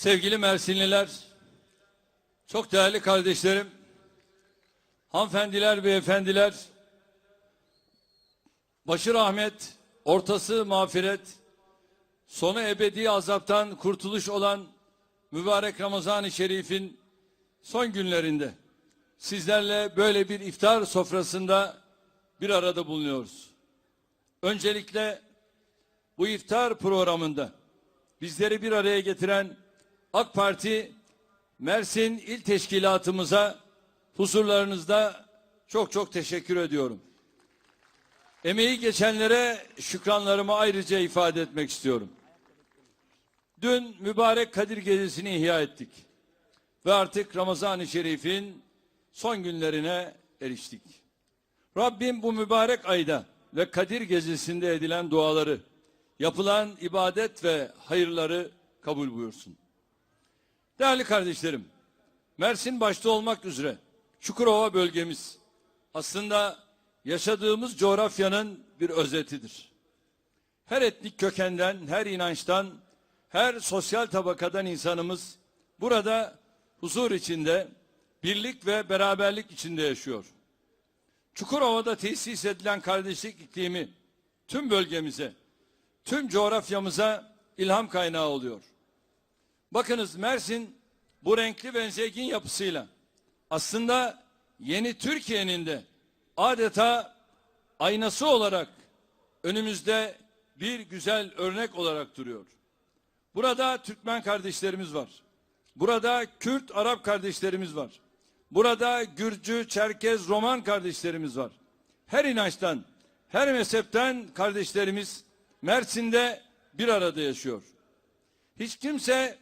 Sevgili Mersinliler, çok değerli kardeşlerim, hanımefendiler, beyefendiler, başı rahmet, ortası mağfiret, sonu ebedi azaptan kurtuluş olan mübarek Ramazan-ı Şerif'in son günlerinde sizlerle böyle bir iftar sofrasında bir arada bulunuyoruz. Öncelikle bu iftar programında bizleri bir araya getiren AK Parti Mersin İl Teşkilatımıza huzurlarınızda çok çok teşekkür ediyorum. Emeği geçenlere şükranlarımı ayrıca ifade etmek istiyorum. Dün mübarek Kadir Gecesi'ni ihya ettik. Ve artık Ramazan-ı Şerif'in son günlerine eriştik. Rabbim bu mübarek ayda ve Kadir Gecesi'nde edilen duaları, yapılan ibadet ve hayırları kabul buyursun. Değerli kardeşlerim, Mersin başta olmak üzere Çukurova bölgemiz aslında yaşadığımız coğrafyanın bir özetidir. Her etnik kökenden, her inançtan, her sosyal tabakadan insanımız burada huzur içinde, birlik ve beraberlik içinde yaşıyor. Çukurova'da tesis edilen kardeşlik iklimi tüm bölgemize, tüm coğrafyamıza ilham kaynağı oluyor. Bakınız Mersin bu renkli ve zengin yapısıyla aslında yeni Türkiye'nin de adeta aynası olarak önümüzde bir güzel örnek olarak duruyor. Burada Türkmen kardeşlerimiz var. Burada Kürt, Arap kardeşlerimiz var. Burada Gürcü, Çerkez, Roman kardeşlerimiz var. Her inançtan, her mezhepten kardeşlerimiz Mersin'de bir arada yaşıyor. Hiç kimse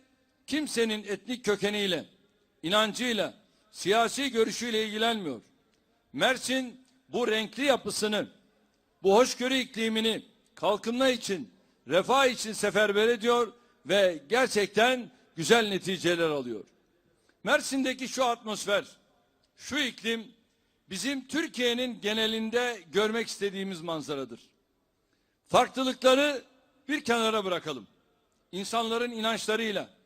kimsenin etnik kökeniyle, inancıyla, siyasi görüşüyle ilgilenmiyor. Mersin bu renkli yapısını, bu hoşgörü iklimini kalkınma için, refah için seferber ediyor ve gerçekten güzel neticeler alıyor. Mersin'deki şu atmosfer, şu iklim bizim Türkiye'nin genelinde görmek istediğimiz manzaradır. Farklılıkları bir kenara bırakalım. İnsanların inançlarıyla,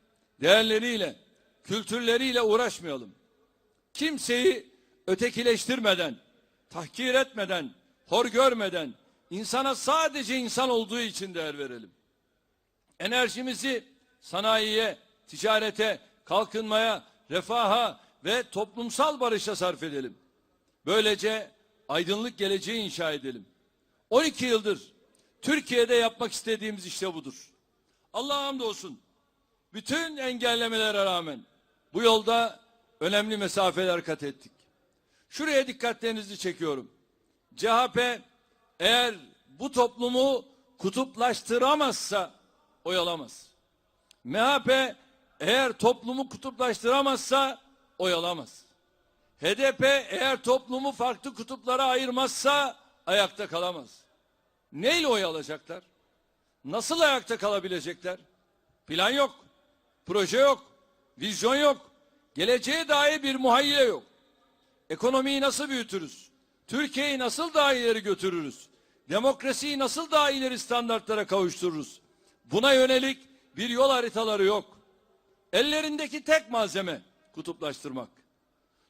değerleriyle, kültürleriyle uğraşmayalım. Kimseyi ötekileştirmeden, tahkir etmeden, hor görmeden, insana sadece insan olduğu için değer verelim. Enerjimizi sanayiye, ticarete, kalkınmaya, refaha ve toplumsal barışa sarf edelim. Böylece aydınlık geleceği inşa edelim. 12 yıldır Türkiye'de yapmak istediğimiz işte budur. Allah'a hamdolsun. Bütün engellemelere rağmen bu yolda önemli mesafeler kat ettik. Şuraya dikkatlerinizi çekiyorum. CHP eğer bu toplumu kutuplaştıramazsa oy alamaz. MHP eğer toplumu kutuplaştıramazsa oy alamaz. HDP eğer toplumu farklı kutuplara ayırmazsa ayakta kalamaz. Neyle oy alacaklar? Nasıl ayakta kalabilecekler? Plan yok, proje yok, vizyon yok, geleceğe dair bir muhayyile yok. Ekonomiyi nasıl büyütürüz? Türkiye'yi nasıl daha ileri götürürüz? Demokrasiyi nasıl daha ileri standartlara kavuştururuz? Buna yönelik bir yol haritaları yok. Ellerindeki tek malzeme kutuplaştırmak.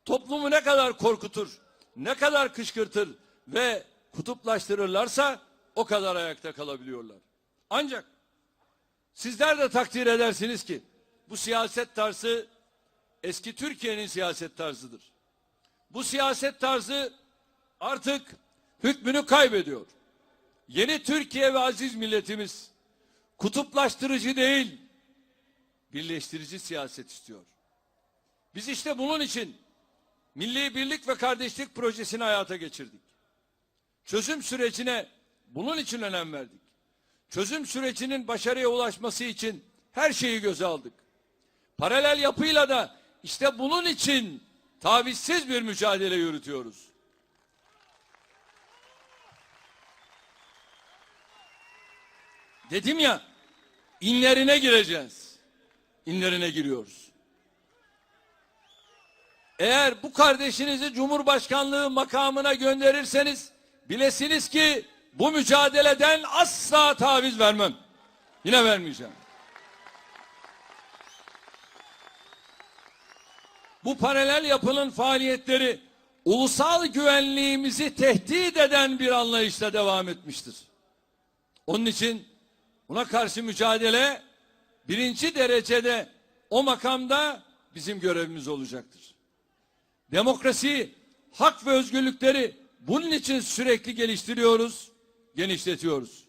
Toplumu ne kadar korkutur, ne kadar kışkırtır ve kutuplaştırırlarsa o kadar ayakta kalabiliyorlar. Ancak sizler de takdir edersiniz ki bu siyaset tarzı eski Türkiye'nin siyaset tarzıdır. Bu siyaset tarzı artık hükmünü kaybediyor. Yeni Türkiye ve aziz milletimiz kutuplaştırıcı değil, birleştirici siyaset istiyor. Biz işte bunun için Milli Birlik ve Kardeşlik Projesi'ni hayata geçirdik. Çözüm sürecine bunun için önem verdik. Çözüm sürecinin başarıya ulaşması için her şeyi göze aldık. Paralel yapıyla da işte bunun için tavizsiz bir mücadele yürütüyoruz. Dedim ya, inlerine gireceğiz. İnlerine giriyoruz. Eğer bu kardeşinizi Cumhurbaşkanlığı makamına gönderirseniz bilesiniz ki bu mücadeleden asla taviz vermem. Yine vermeyeceğim. Bu paralel yapının faaliyetleri ulusal güvenliğimizi tehdit eden bir anlayışla devam etmiştir. Onun için buna karşı mücadele birinci derecede o makamda bizim görevimiz olacaktır. Demokrasi, hak ve özgürlükleri bunun için sürekli geliştiriyoruz, genişletiyoruz.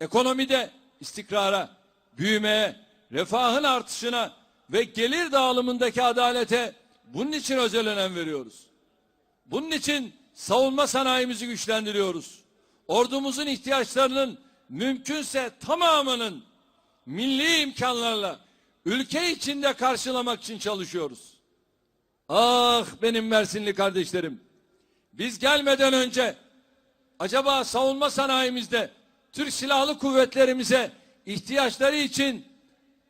Ekonomide istikrara, büyümeye, refahın artışına ve gelir dağılımındaki adalete bunun için özel önem veriyoruz. Bunun için savunma sanayimizi güçlendiriyoruz. Ordumuzun ihtiyaçlarının mümkünse tamamının milli imkanlarla ülke içinde karşılamak için çalışıyoruz. Ah benim Mersinli kardeşlerim. Biz gelmeden önce acaba savunma sanayimizde Türk Silahlı Kuvvetlerimize ihtiyaçları için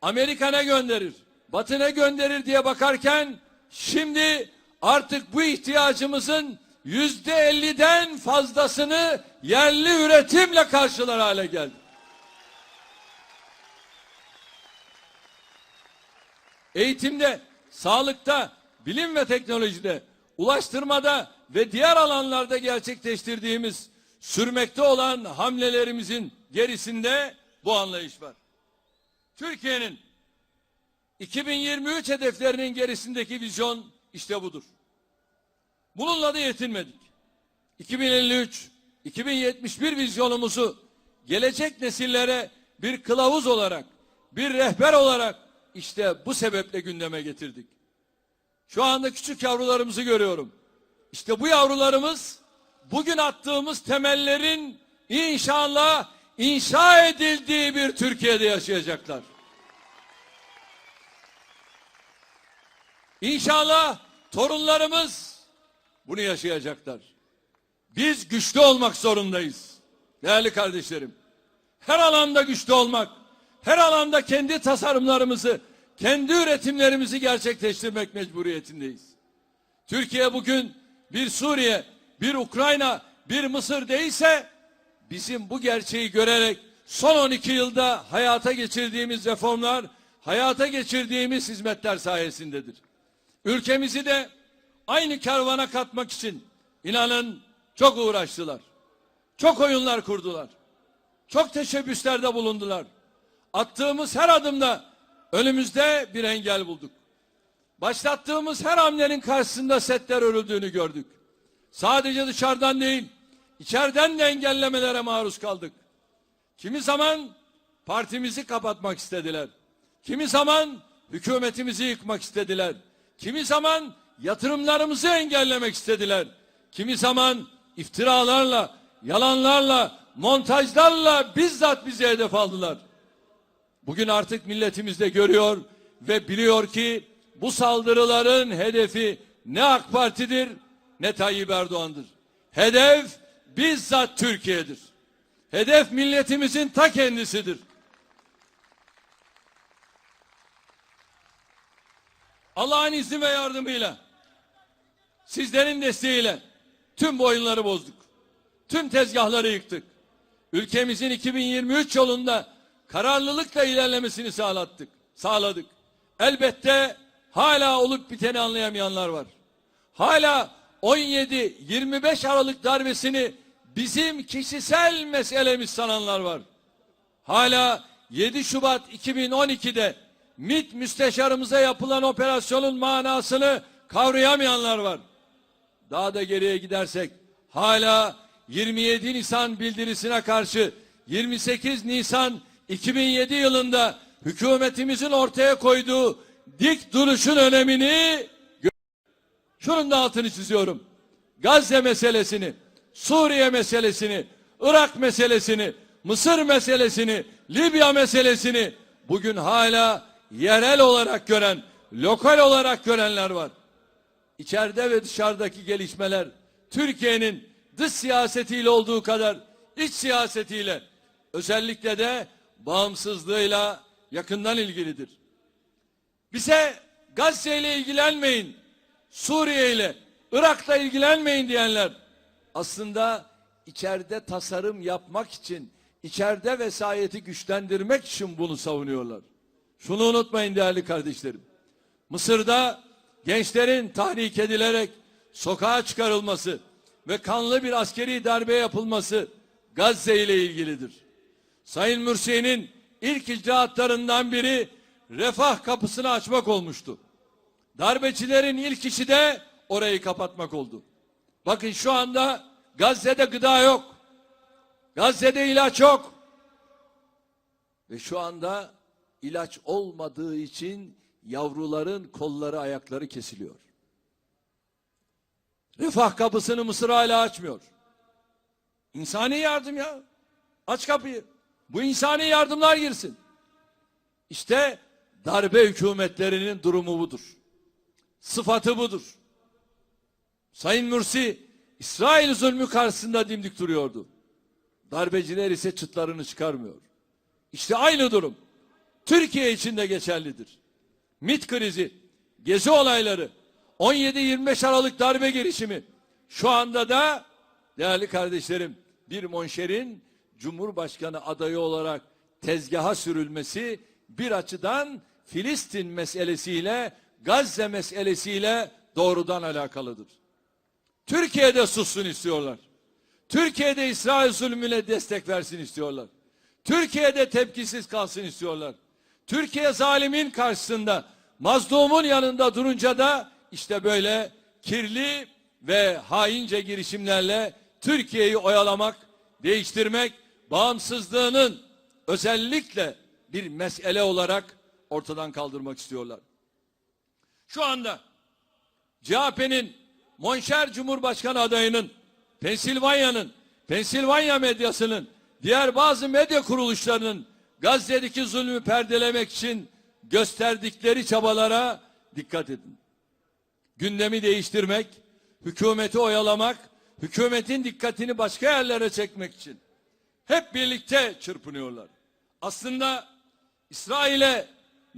Amerika ne gönderir, Batı ne gönderir diye bakarken şimdi artık bu ihtiyacımızın yüzde elliden fazlasını yerli üretimle karşılar hale geldi. Eğitimde, sağlıkta, bilim ve teknolojide, ulaştırmada ve diğer alanlarda gerçekleştirdiğimiz sürmekte olan hamlelerimizin gerisinde bu anlayış var. Türkiye'nin 2023 hedeflerinin gerisindeki vizyon işte budur. Bununla da yetinmedik. 2053, 2071 vizyonumuzu gelecek nesillere bir kılavuz olarak, bir rehber olarak işte bu sebeple gündeme getirdik. Şu anda küçük yavrularımızı görüyorum. İşte bu yavrularımız bugün attığımız temellerin inşallah inşa edildiği bir Türkiye'de yaşayacaklar. İnşallah torunlarımız bunu yaşayacaklar. Biz güçlü olmak zorundayız. Değerli kardeşlerim. Her alanda güçlü olmak, her alanda kendi tasarımlarımızı, kendi üretimlerimizi gerçekleştirmek mecburiyetindeyiz. Türkiye bugün bir Suriye, bir Ukrayna, bir Mısır değilse bizim bu gerçeği görerek son 12 yılda hayata geçirdiğimiz reformlar, hayata geçirdiğimiz hizmetler sayesindedir. Ülkemizi de aynı kervana katmak için inanın çok uğraştılar. Çok oyunlar kurdular. Çok teşebbüslerde bulundular. Attığımız her adımda önümüzde bir engel bulduk. Başlattığımız her hamlenin karşısında setler örüldüğünü gördük. Sadece dışarıdan değil, içeriden de engellemelere maruz kaldık. Kimi zaman partimizi kapatmak istediler. Kimi zaman hükümetimizi yıkmak istediler. Kimi zaman yatırımlarımızı engellemek istediler. Kimi zaman iftiralarla, yalanlarla, montajlarla bizzat bizi hedef aldılar. Bugün artık milletimiz de görüyor ve biliyor ki bu saldırıların hedefi ne AK Parti'dir ne Tayyip Erdoğan'dır. Hedef bizzat Türkiye'dir. Hedef milletimizin ta kendisidir. Allah'ın izni ve yardımıyla sizlerin desteğiyle tüm bu oyunları bozduk. Tüm tezgahları yıktık. Ülkemizin 2023 yolunda kararlılıkla ilerlemesini sağlattık, sağladık. Elbette hala olup biteni anlayamayanlar var. Hala 17-25 Aralık darbesini bizim kişisel meselemiz sananlar var. Hala 7 Şubat 2012'de MİT müsteşarımıza yapılan operasyonun manasını kavrayamayanlar var. Daha da geriye gidersek hala 27 Nisan bildirisine karşı 28 Nisan 2007 yılında hükümetimizin ortaya koyduğu dik duruşun önemini şunun da altını çiziyorum. Gazze meselesini, Suriye meselesini, Irak meselesini, Mısır meselesini, Libya meselesini bugün hala yerel olarak gören, lokal olarak görenler var. İçeride ve dışarıdaki gelişmeler Türkiye'nin dış siyasetiyle olduğu kadar iç siyasetiyle özellikle de bağımsızlığıyla yakından ilgilidir. Bize Gazze ile ilgilenmeyin, Suriye ile, Irak'la ilgilenmeyin diyenler aslında içeride tasarım yapmak için, içeride vesayeti güçlendirmek için bunu savunuyorlar. Şunu unutmayın değerli kardeşlerim. Mısır'da gençlerin tahrik edilerek sokağa çıkarılması ve kanlı bir askeri darbe yapılması Gazze ile ilgilidir. Sayın Mürsi'nin ilk icraatlarından biri refah kapısını açmak olmuştu. Darbecilerin ilk işi de orayı kapatmak oldu. Bakın şu anda Gazze'de gıda yok. Gazze'de ilaç yok. Ve şu anda ilaç olmadığı için yavruların kolları ayakları kesiliyor. Refah kapısını Mısır hala açmıyor. İnsani yardım ya. Aç kapıyı. Bu insani yardımlar girsin. İşte darbe hükümetlerinin durumu budur. Sıfatı budur. Sayın Mursi İsrail zulmü karşısında dimdik duruyordu. Darbeciler ise çıtlarını çıkarmıyor. İşte aynı durum Türkiye için de geçerlidir. MIT krizi, gezi olayları, 17-25 Aralık darbe girişimi şu anda da değerli kardeşlerim bir monşerin Cumhurbaşkanı adayı olarak tezgaha sürülmesi bir açıdan Filistin meselesiyle Gazze meselesiyle doğrudan alakalıdır. Türkiye'de sussun istiyorlar. Türkiye'de İsrail zulmüne destek versin istiyorlar. Türkiye'de tepkisiz kalsın istiyorlar. Türkiye zalimin karşısında mazlumun yanında durunca da işte böyle kirli ve haince girişimlerle Türkiye'yi oyalamak, değiştirmek, bağımsızlığının özellikle bir mesele olarak ortadan kaldırmak istiyorlar. Şu anda CHP'nin Monşer Cumhurbaşkanı adayının Pensilvanya'nın, Pensilvanya medyasının, diğer bazı medya kuruluşlarının Gazze'deki zulmü perdelemek için gösterdikleri çabalara dikkat edin. Gündemi değiştirmek, hükümeti oyalamak, hükümetin dikkatini başka yerlere çekmek için hep birlikte çırpınıyorlar. Aslında İsrail'e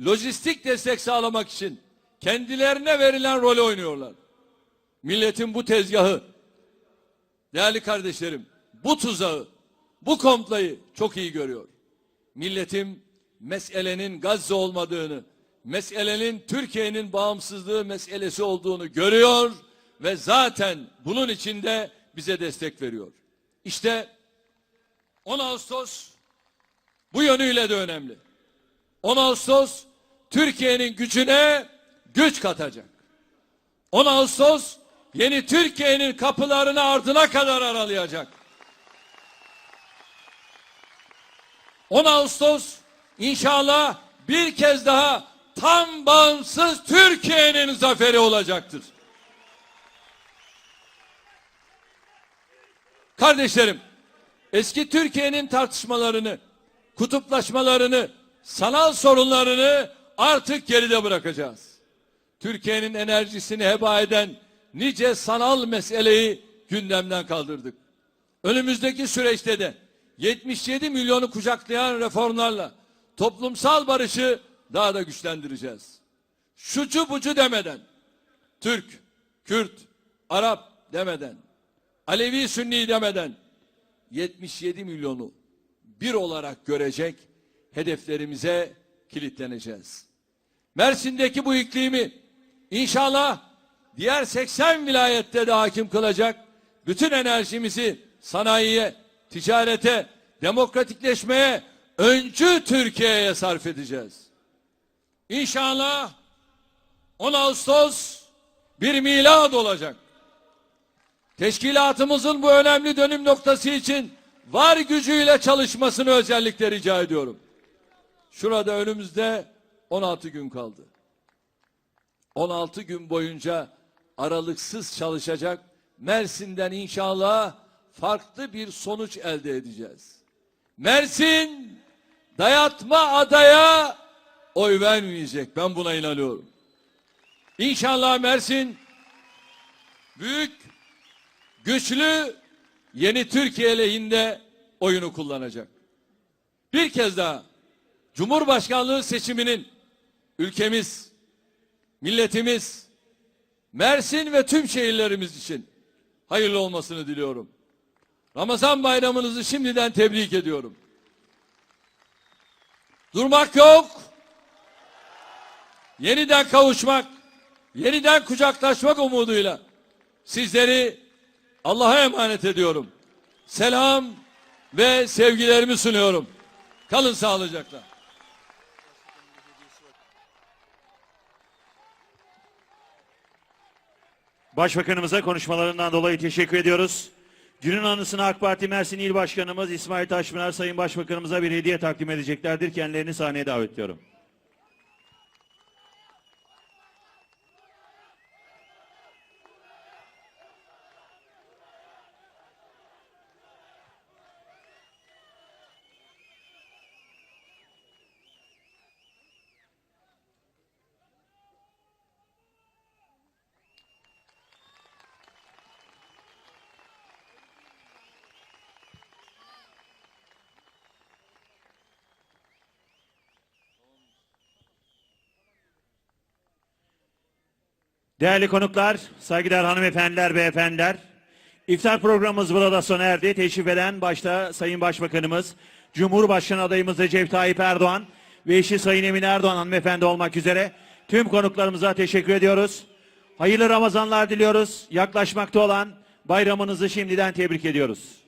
lojistik destek sağlamak için kendilerine verilen rolü oynuyorlar. Milletin bu tezgahı, değerli kardeşlerim, bu tuzağı, bu komplayı çok iyi görüyor. Milletim meselenin Gazze olmadığını, meselenin Türkiye'nin bağımsızlığı meselesi olduğunu görüyor ve zaten bunun içinde bize destek veriyor. İşte 10 Ağustos bu yönüyle de önemli. 10 Ağustos Türkiye'nin gücüne güç katacak. 10 Ağustos yeni Türkiye'nin kapılarını ardına kadar aralayacak. 10 Ağustos inşallah bir kez daha tam bağımsız Türkiye'nin zaferi olacaktır. Kardeşlerim, eski Türkiye'nin tartışmalarını, kutuplaşmalarını, sanal sorunlarını artık geride bırakacağız. Türkiye'nin enerjisini heba eden nice sanal meseleyi gündemden kaldırdık. Önümüzdeki süreçte de 77 milyonu kucaklayan reformlarla toplumsal barışı daha da güçlendireceğiz. Şucu bucu demeden, Türk, Kürt, Arap demeden, Alevi Sünni demeden 77 milyonu bir olarak görecek hedeflerimize kilitleneceğiz. Mersin'deki bu iklimi inşallah diğer 80 vilayette de hakim kılacak bütün enerjimizi sanayiye, ticarete, demokratikleşmeye, öncü Türkiye'ye sarf edeceğiz. İnşallah 10 Ağustos bir milad olacak. Teşkilatımızın bu önemli dönüm noktası için var gücüyle çalışmasını özellikle rica ediyorum. Şurada önümüzde 16 gün kaldı. 16 gün boyunca aralıksız çalışacak Mersin'den inşallah farklı bir sonuç elde edeceğiz. Mersin dayatma adaya oy vermeyecek. Ben buna inanıyorum. İnşallah Mersin büyük, güçlü yeni Türkiye lehinde oyunu kullanacak. Bir kez daha Cumhurbaşkanlığı seçiminin ülkemiz, milletimiz, Mersin ve tüm şehirlerimiz için hayırlı olmasını diliyorum. Ramazan bayramınızı şimdiden tebrik ediyorum. Durmak yok. Yeniden kavuşmak, yeniden kucaklaşmak umuduyla sizleri Allah'a emanet ediyorum. Selam ve sevgilerimi sunuyorum. Kalın sağlıcakla. Başbakanımıza konuşmalarından dolayı teşekkür ediyoruz. Günün anısına AK Parti Mersin İl Başkanımız İsmail Taşpınar Sayın Başbakanımıza bir hediye takdim edeceklerdir. Kendilerini sahneye davet ediyorum. Değerli konuklar, saygıdeğer hanımefendiler, beyefendiler. İftar programımız burada sona erdi. Teşrif eden başta Sayın Başbakanımız, Cumhurbaşkanı adayımız Recep Tayyip Erdoğan ve eşi Sayın Emine Erdoğan hanımefendi olmak üzere tüm konuklarımıza teşekkür ediyoruz. Hayırlı Ramazanlar diliyoruz. Yaklaşmakta olan bayramınızı şimdiden tebrik ediyoruz.